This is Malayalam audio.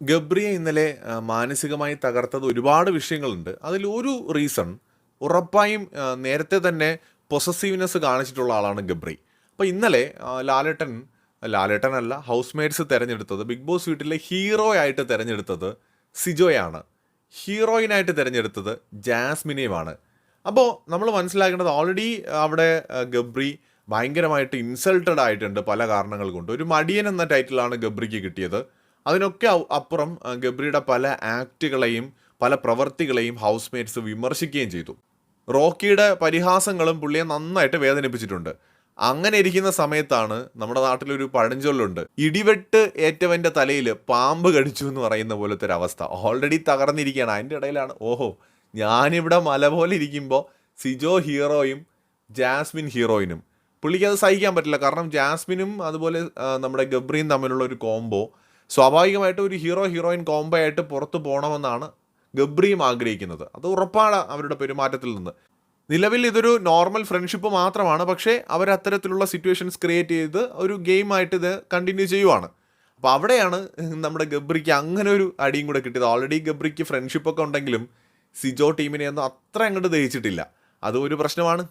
ഗബ്രിയെ ഇന്നലെ മാനസികമായി തകർത്തത് ഒരുപാട് വിഷയങ്ങളുണ്ട്. അതിൽ ഒരു റീസൺ ഉറപ്പായും നേരത്തെ തന്നെ പൊസസീവ്നെസ് കാണിച്ചിട്ടുള്ള ആളാണ് ഗബ്രി. അപ്പോൾ ഇന്നലെ ലാലേട്ടൻ അല്ല ഹൗസ് മേറ്റ്സ് തിരഞ്ഞെടുത്തത് ബിഗ് ബോസ് വീട്ടിലെ ഹീറോ ആയിട്ട് തിരഞ്ഞെടുത്തത് സിജോയാണ്. ഹീറോയിനായിട്ട് തിരഞ്ഞെടുത്തത് ജാസ്മിനെയുമാണ്. അപ്പോൾ നമ്മൾ മനസ്സിലാക്കേണ്ടത് ഓൾറെഡി അവിടെ ഗബ്രി ഭയങ്കരമായിട്ട് ഇൻസൾട്ടഡ് ആയിട്ടുണ്ട് പല കാരണങ്ങൾ കൊണ്ട്. ഒരു മടിയൻ എന്ന ടൈറ്റിലാണ് ഗബ്രിക്ക് കിട്ടിയത്. അതിനൊക്കെ അപ്പുറം ഗബ്രിയുടെ പല ആക്റ്റുകളെയും പല പ്രവർത്തികളെയും ഹൗസ് മേറ്റ്സ് വിമർശിക്കുകയും ചെയ്തു. റോക്കിയുടെ പരിഹാസങ്ങളും പുള്ളിയെ നന്നായിട്ട് വേദനിപ്പിച്ചിട്ടുണ്ട്. അങ്ങനെ ഇരിക്കുന്ന സമയത്താണ് നമ്മുടെ നാട്ടിലൊരു പഴഞ്ചൊല്ലുണ്ട്. ഇടിവെട്ട് ഏറ്റവന്റെ തലയിൽ പാമ്പ് കടിച്ചു എന്ന് പറയുന്ന പോലത്തെ ഒരു അവസ്ഥ ഓൾറെഡി തകർന്നിരിക്കുകയാണ്. അതിന്റെ ഇടയിലാണ് ഓഹോ ഞാനിവിടെ മല പോലെ ഇരിക്കുമ്പോൾ സിജോ ഹീറോയും ജാസ്മിൻ ഹീറോയിനും. പുള്ളിക്ക് അത് സഹിക്കാൻ പറ്റില്ല. കാരണം ജാസ്മിനും അതുപോലെ നമ്മുടെ ഗബ്രിയും തമ്മിലുള്ള ഒരു കോംബോ സ്വാഭാവികമായിട്ടും ഒരു ഹീറോ ഹീറോയിൻ കോംബോ ആയിട്ട് പുറത്തു പോകണമെന്നാണ് ഗബ്രിയും ആഗ്രഹിക്കുന്നത്. അത് ഉറപ്പാണ് അവരുടെ പെരുമാറ്റത്തിൽ നിന്ന്. നിലവിൽ ഇതൊരു നോർമൽ ഫ്രണ്ട്ഷിപ്പ് മാത്രമാണ്. പക്ഷേ അവർ അത്തരത്തിലുള്ള സിറ്റുവേഷൻസ് ക്രിയേറ്റ് ചെയ്ത് ഒരു ഗെയിമായിട്ട് ഇത് കണ്ടിന്യൂ ചെയ്യുവാണ്. അപ്പോൾ അവിടെയാണ് നമ്മുടെ ഗബ്രിക്ക് അങ്ങനെ ഒരു അടിയും കൂടെ കിട്ടിയത്. ഓൾറെഡി ഗബ്രിക്ക് ഫ്രണ്ട്ഷിപ്പൊക്കെ ഉണ്ടെങ്കിലും സിജോ ടീമിനെ ഒന്നും അത്ര അങ്ങോട്ട് ദഹിച്ചിട്ടില്ല. അതും ഒരു പ്രശ്നമാണ്.